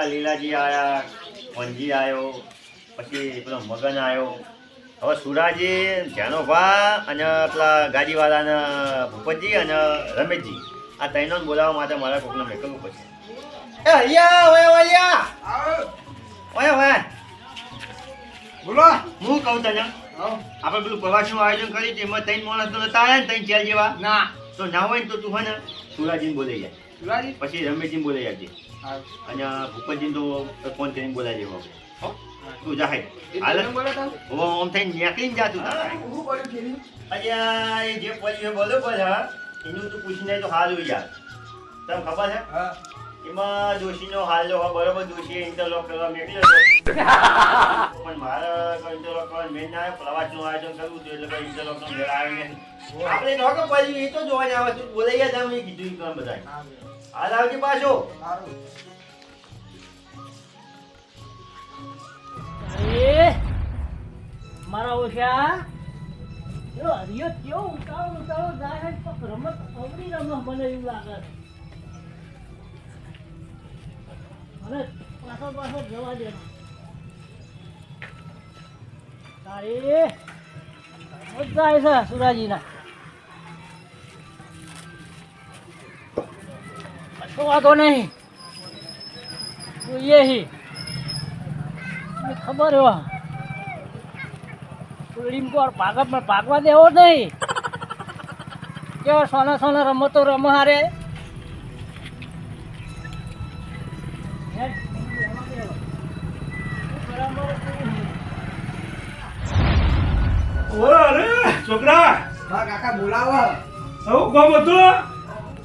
પેલા લીલાજી આવ્યા વનજી આવ્યો પછી પેલો મગન આવ્યો હવે સુરાજી જાનોભા અને પેલા ગાડીવાળાના ભૂપતજી અને રમેશજી આ ત્રણને બોલાવવા માટે મારા કોકને મેકલવું પડશે. એ ઓય ઓય ઓય બોલો. હું કહું તને આપણે પેલું પ્રવાસનું આયોજન કરી તેમાં ત્રણ માણસ તો નતા આવ્યા ને ત્રણ ચાર જેવા. ના. તો ના હોય ને તો તું હે ને સુરાજીને બોલાઈ જાય પછી રમેશજીને બોલાઈ આવજે. અને ભૂપતજીને તો ફોન કરીને બોલાવી દેવો તું જા હાય. હાલ. બોલો હવે આમ થઈને નીકળીને જા તું અહીંયા બોલું જે પોલીસે બરોબર હા એનું તું પૂછીને તો હાલ યાર. તને ખબર છે? હા. એમાં જોશીનો હાલ હોય બરોબર જોશી ઇન્ટરલોક કરવા હતો પણ મારે ઇન્ટરલોક કરવા મેં ના પ્રવાસનું આયોજન કરવું હતું એટલે ઇન્ટરલોક ઇન્ટરલોકનો મેળ નહીં. આપણે તો પછી એ તો જોવાને આવે તું બોલાઈ ગયા તમે કીધું બધા હાલ આવજે પાછો. મારા ઓછા. જો હરિયો રમત અવળી રમત મને એવું લાગે છે. મને પાછળ પાછળ જવા દે. તારે રમત જાય છે સુરાજીના. કશો વાંધો નહીં. જોઈએ હી. મને ખબર એવા લીમકોર ભાગતમાં ભાગવા દેવો નહીં. કેવા સોના સોના રમતો રમ હારે. છોકરા. કાકા બોલાવો. આવું ગમ હતું?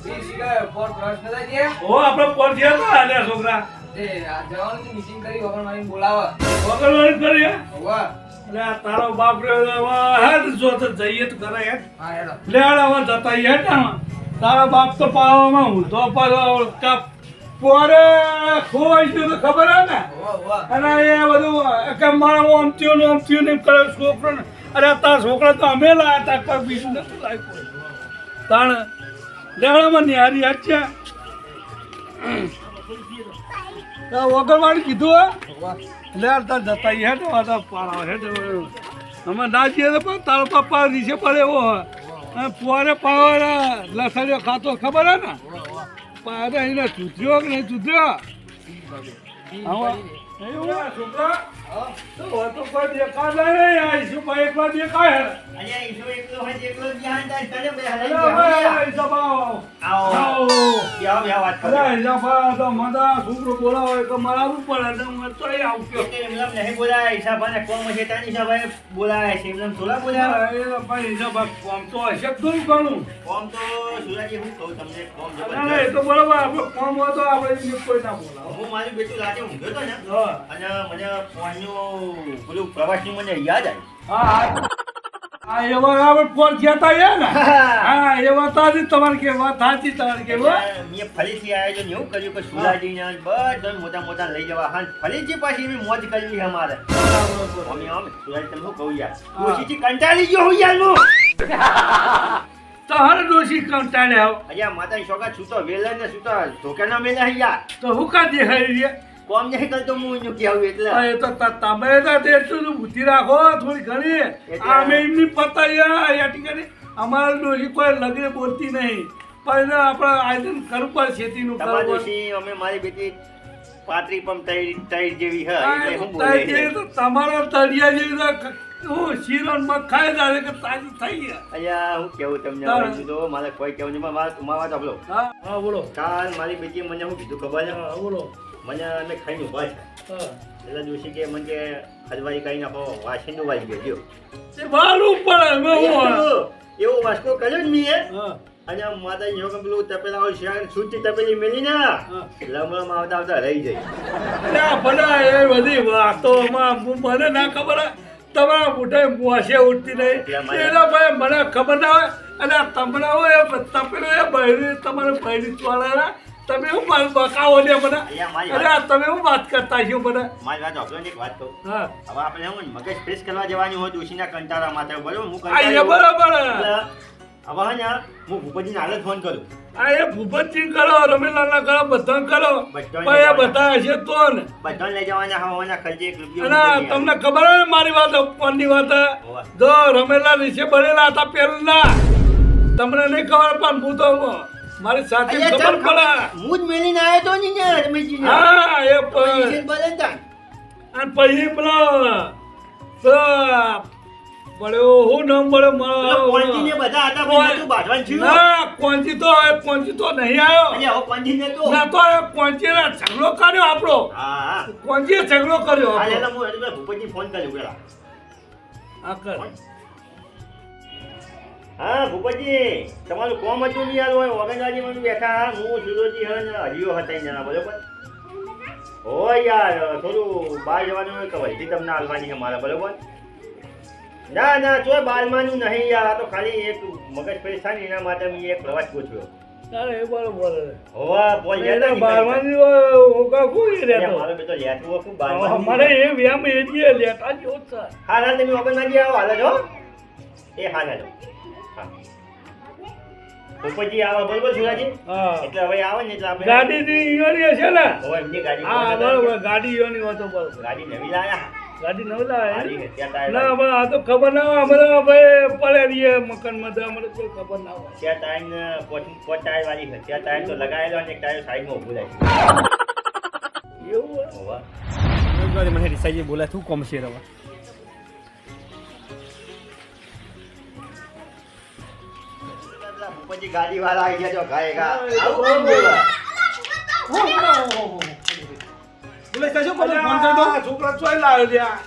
ઓ આપણે છોકરા. એ આ જવાનું મીટિંગ કરી વગર મારી બોલાવો. વગરવાળી કરી હોવા. એટલે તારો બાપ રે હેડ જો તો જઈએ તો કરે હેડ હા હેડો. લે હવે જતા હેડ ને તારા બાપ તો પાવામાં હું તો પાછો કાપ પોરે ખોવાઈ ગયું તો ખબર હે ને? અને એ બધું કે મારા આમ થયું ને આમ થયું ને કરે છોકરો ને. અરે તારા છોકરા તો અમે લાયા તા બીજું નથી લાગ્યું તાણ લેવડામાં નિહારી હાચ્યા વગરવાળી કીધું હે? લે તાર જતા હેઠ વાતા પાડા હેઠ અમે ના જઈએ તો પણ તારો પપ્પા નીચે પડે એવો હોય અને પોરે પાવર લસણીઓ ખાતો ખબર હે ને? પાડે એને ચૂત્યો કે નહીં હે, છોકરા તો કોઈ દેખાતા નહીં આ ઈસુભાઈ એકલા દેખાય હે. એકલો એકલો બેહો, વાત કરો. તો મદા છોકરો બોલાવે તો મારા પડે તો હું આવું કયો. એટલે એમનેમ નહીં બોલાય, કોમ હશે ત્યાં ઈશાભાઈ બોલાય છે. થોડા? ભાઈ કોમ તો હશે થોડું ઘણું. કોમ તો સુરાજી હું કહું તમને કોમ ના, એ તો. બરોબર આપણો કામ હોય તો આપણે કોઈ ના બોલાવો હું મારું બેટું રાતે ઊંઘ્યો હતો ને અને મને ફોનનું પેલું પ્રવાસનું મને યાદ આવી હા હા એવા આપણે ફોન કહેતા યા ને? હા એવા તાજી તમારે કે વાત સાચી તમારે કે મેં ફરીથી આયોજન એવું કર્યું કે સુરાજીને બધાને મોટા મોટા લઈ જવા. હા ફરીથી પાછી એવી મોજ કરવી અમારે. અમે આમ કહું યાર? હા. ઓછીથી કંટાળી ગયો હું યાર હું. તો હર ડોશી કંટાળે આવો. છોકરા છૂતો વેલા ને છૂટો ધોકાના મેલા છે યાર. તો હું કા દેખાય કોમ નહીં કરતો હું એનું કહેવું એટલે? એ તો તમે તો તે બુદ્ધિ રાખો થોડી ઘણી. અમે એમની પતાયા યાટી કરી. અમારા ડોશી કોઈ લગને બોલતી નહીં. પણ આપણે આયોજન કરવું પડે ખેતીનું તમારા કરવું અમે મારી બેટી પાતરી પણ તૈર તૈર જેવી હા, હું બોલે તો તમારા તળિયા જેવી હું શીરો ને ખાઈ કે તાજી થઈ ગયા. અહીંયા હું કેવું તમને હા. મારે કોઈ કેવું નહીં મારા તમારા વાત હા હા બોલો. કાલ મારી બેટી મને શું કીધું ખબર છે? હા બોલો. મને અમે ખાઈને ઊભા છે એટલે જોશી કે મને કે હલવાઈ કરી નાખો નું વાઈ ગયો વાલું હોય. એવો વાસકો કર્યો જ મેં અને માતા યોગ પેલું તપેલા હોય શિયાળ સૂચી તપેલી મેલી ને. લમણમાં આવતા આવતા રહી જાય ના ભલા એ બધી વાતોમાં હું મને ના ખબર. તમારા મોઢે મોસે ઉઠતી નહીં એના ભાઈ મને ખબર ના હોય અને તમને હોય તપેલો એ બહેરી તમારે બહેરી ચોળાના તમે હું પણ બકાવો ને મને? અરે તમે હું વાત કરતા છો મને? મારી વાત આપજો ને એક વાત કહું. હવે આપણે હું મગજ ફ્રેશ કરવા જવાની હોય દોશીના કંટાળા માટે બરોબર? હું આ બરાબર. હવે હા ને હું ભૂપતજીને હાલ ફોન કરું. આ એ ભૂપતજી કરો રમીલાલના કરો બધા કરો. પણ એ બધા હશે તો ને. બધા લઈ જવાના હવાના ખર્ચે એક રૂપિયો તમને ખબર હોય મારી વાત ફોનની વાત? જો રમેલા નીચે ભરેલા હતા પેલા તમને નહીં ખબર પણ હું તો મારી સાથે ખબર પડે. હું જ મેલીને આવ્યો તો ને ત્યાં રમેશજીને. હા એ પછી ને તાન. અને પછી પેલો પડ્યો. હું નામ પડ્યો મારો કોંજીને ને બધા હતા પણ તું બાંધવાનું છું ના કોંચી તો એ કોંચી તો નહીં આવ્યો અલ્યા, હવે કોંજી તો ના તો એ કોંચીને ઝઘડો કર્યો આપણો. હા, હા. ઝઘડો કર્યો હા, એટલે હું હજુ ફોન કર્યો પેલા. આ કર. હા ભૂપતજી તમારું કોમ હતું નહીં યાર હોય ઓગણવાજીમાં બેઠા હું સુરોજી હન હરિયો હતા જણા બરોબર? હો યાર થોડું બહાર જવાનું હોય કે વહીથી તમને હાલવાની છે મારે બરોબર? ના ના જો બાલમાનું નહીં યાર આ તો ખાલી એક મગજ થાય ને એના માટે મેં એક પ્રવાસ ગોઠવ્યો. તારે એ બરોબર હોવા બોલ બારમાની ઓગા કોઈ રહેતો. મારો બેટો લેતું એ વ્યામ એરિયે લેતા જ ઓછા હાલ હાલ તમે ઓગણવાજી આવો હાલ જો એ હાલ હાલો ભૂપતજી આવો બરોબર સુરાજી એટલે હવે આવે ને એટલે આપણે ગાડી ની ઈયોની હશે ને? હવે એમની ગાડી હા બરોબર ગાડી ઈયોની હોય તો બરોબર ગાડી નવી લાયા. ગાડી નવ ના પણ આ તો ખબર ના હોય અમારે ભાઈ પડે રહીએ મકાનમાં તો અમારે કોઈ ખબર ના હોય. ત્યાં ટાઈમ પોચ- ટાયર વાળી છે. ત્યાં ટાયર તો લગાવેલો અને એક ટાયર સાઈડમાં ઊભું રહે છે. એવું હોય? મને રિસાજી બોલા તું કોમ છે રવા? પછી ગાડી વાળા આવી ગયા જો ગાય ગા આવું કોણ બોલે? છોકરા ચોય લાવ્યો ત્યાં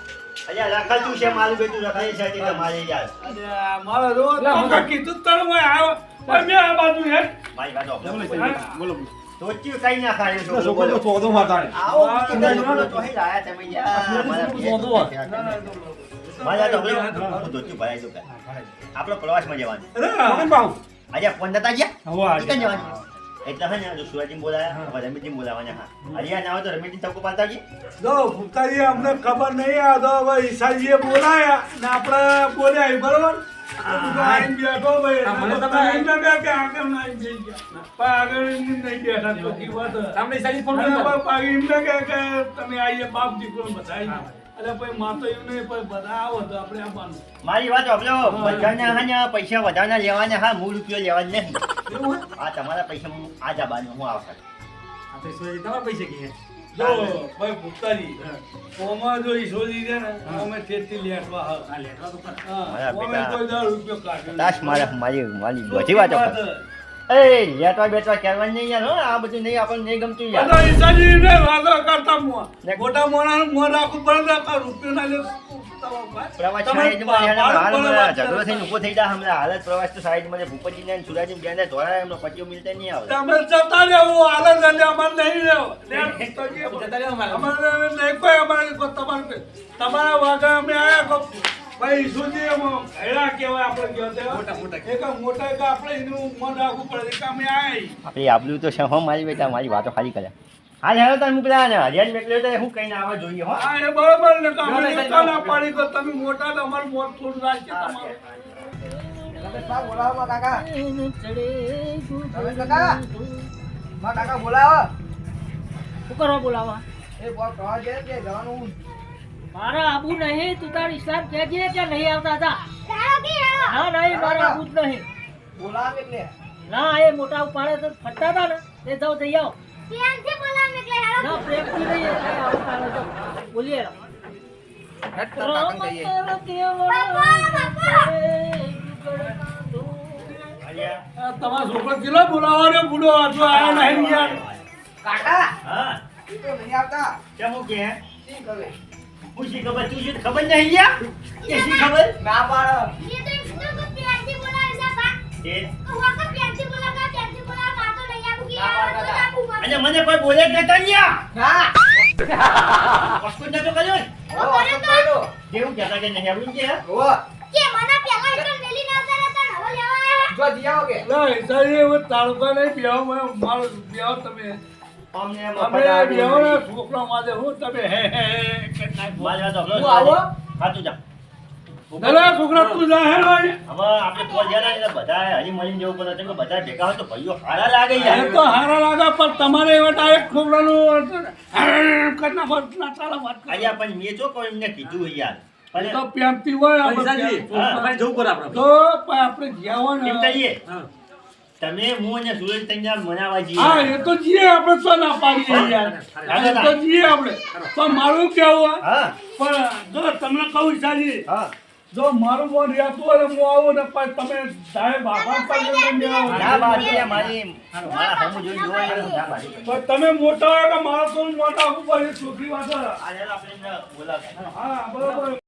અલ્યા રખલ છે મારું બેટું રખાય છે તે તમારે યાર અલ્યા, મારા જો હું કીધું જ તને મેં પણ મેં આ બાજુ હેઠ મારી વાત બોલો કઈ ના ખાય બોલો. તો આવો કીધા તો તમે યાર. મારા તો મારા તો કાંઈ. આપણો પ્રવાસમાં જવાનું. આજે ફોન નતા ગયા એટલે હે ને જો બોલાયા હવે બોલાવાના હા હરિયા ના હોય તો રમેશજી તકો પાડતા આવજે. જો ભૂપતાજી અમને ખબર નહીં આ તો હવે ઈશાજીએ બોલાયા ને આપણે બોલ્યા બરોબર બેઠો ભાઈ તમે કે આગળ ગયા. નહીં બેઠા તો વાત તમને ઈસાજી ફોન અને કર્યો બાપ આગળ એમ કે તમે આઈએ બાપ દીકરો બધા આઈ ગયા. એટલે પછી માં તો એવું નહીં પણ બધા આવો તો આપણે આવવાનું મારી વાત સાંભળો. બધાના હા ને પૈસા વધારાના લેવાના હા મૂળ રૂપિયો લેવાનો નહીં. આ તમારા પૈસા હું આ જબાનું હું આવશે આ તો ઈશ્વરજી તમારા પૈસા કીએ જો ભાઈ ભૂપતાજી ઓમાં જો ઈસોજી છે ને ઓમે તેથી લેટવા હા લેટવા તો હા, ઓમે કોઈ દાડો રૂપિયો કાઢ્યો તાશ મારા મારી બધી વાત. એ લેટવા બેટવા કહેવાનું નહીં યાર હો આ બધું નહીં આપણને નહીં ગમતું યાર બધા ઈસાજી ને વાતો કરતા મોં. ને- મોટા મોણાનું મોં પડે તો આ રૂપિયો ના લે પ્રવાસ વાત ઝઘડો થઈને ઊભો થઈ જાય હમણાં હાલ પ્રવાસ તો સાઈડમાં છે ભૂપતજીને અને સુરાજીને બેને એમનો મિલતા નહીં આવે તમે જતા રહેવું અમારે નહીં રહેવું. ભૂપતાજી, અમારે. અમારે નહીં કોઈ અમારે તમારે. અમે આયા કો ભાઈ સુધી હેડા કહેવાય આપણે કહો તે. મોટા, મોટા. એક મોટા એક આપણે એનું મન રાખવું પડે એક અમે આયા આપણે આબલું તો છે હો મારી બેટા મારી વાતો ખાલી કર્યા હાલ હેલો તમે મોકલ્યા ને હરિયાણ મેકલ્યો તો હું કહીને આવવા જોઈએ હો. હા એ બરોબર ને અમે ના. પાડી તો તમે મોટા તો અમાર મોટ થોડું રાખીએ તમારું. બોલાવો માં કાકા. ચડે કાકા માં કાકા બોલાવો. શું કરવા બોલાવા? એ બોલ પ્રવાસ છે કે જવાનું? મારા આબુ નહીં તું તાર ઇસ્લામ કહેજે કે નહીં આવતા હતા. હા નહીં મારા આબુ જ નહીં. બોલાવે એટલે. ના એ મોટા ઉપાડે તો ફટતા હતા ને તે જાઓ જઈ આવો. ના પ્રેમથી નહીં એ તો બોલીએ. જઈએ. તમારો છોકરો કેટલો બોલાવો બુડો આટલો આયો નહીં યાર. કાકા હા. એ તો નહીં આવતા. કેમ કે? શી કરે હું શી ખબર તું શું ખબર નહીં યાર કે શી ખબર? ના પાડો. તે અને મને કોઈ બોલે જ નતા યાર ના. કશું નતો કર્યો ઓ અસમ પાડો કેવું કહેતા કે નહીં આવડું કે ઓ જો જીયાઓ કે ના ઈસાઈ હવે તાલુકા નહીં બેહો મને મારો બેહો તમે અમને અમે મફત આપ્યું બેહો ને નથી. છોકરા માટે હું તમે હે હે હે કે ના બોલો. મારી વાત સાંભળો. હું આવો? હા જા દલા છોકરા તું જા હે ભાઈ. હવે આપણે પોર ને બધા હજી મળીને જવું પડે કે બધા ભેગા હોય તો ભાઈઓ હારા લાગે યાર તો હારા લાગે પણ તમારે એવા ડાયરેક્ટ છોકરાનું કરી નાખો ના ચાલે વાત. પણ મેં જો કોઈ એમને કીધું યાર. પણ તો પ્રેમથી હોય આપણે જવું પડે આપણે. તો આપણે ગયા હોય ને કહીએ. હા. તમે હું અને સુરેશ તૈયાર મનાવા હા એ તો જીએ આપણે તો ના પાડીએ યાર. એ તો જીએ આપણે. તો મારું કેવું હા. પણ જો તમને કહું સાજી હા. જો મારું મન રહેતું હોય હું આવું ને પણ તમે સાહેબ આભાર પાસે ના બાકી મારી મારા હમું જોઈ જોવા ના બાકી પણ તમે મોટા હોય કે મારા તો મોટા હું એ છોકરી વાત આપણે હા બરોબર.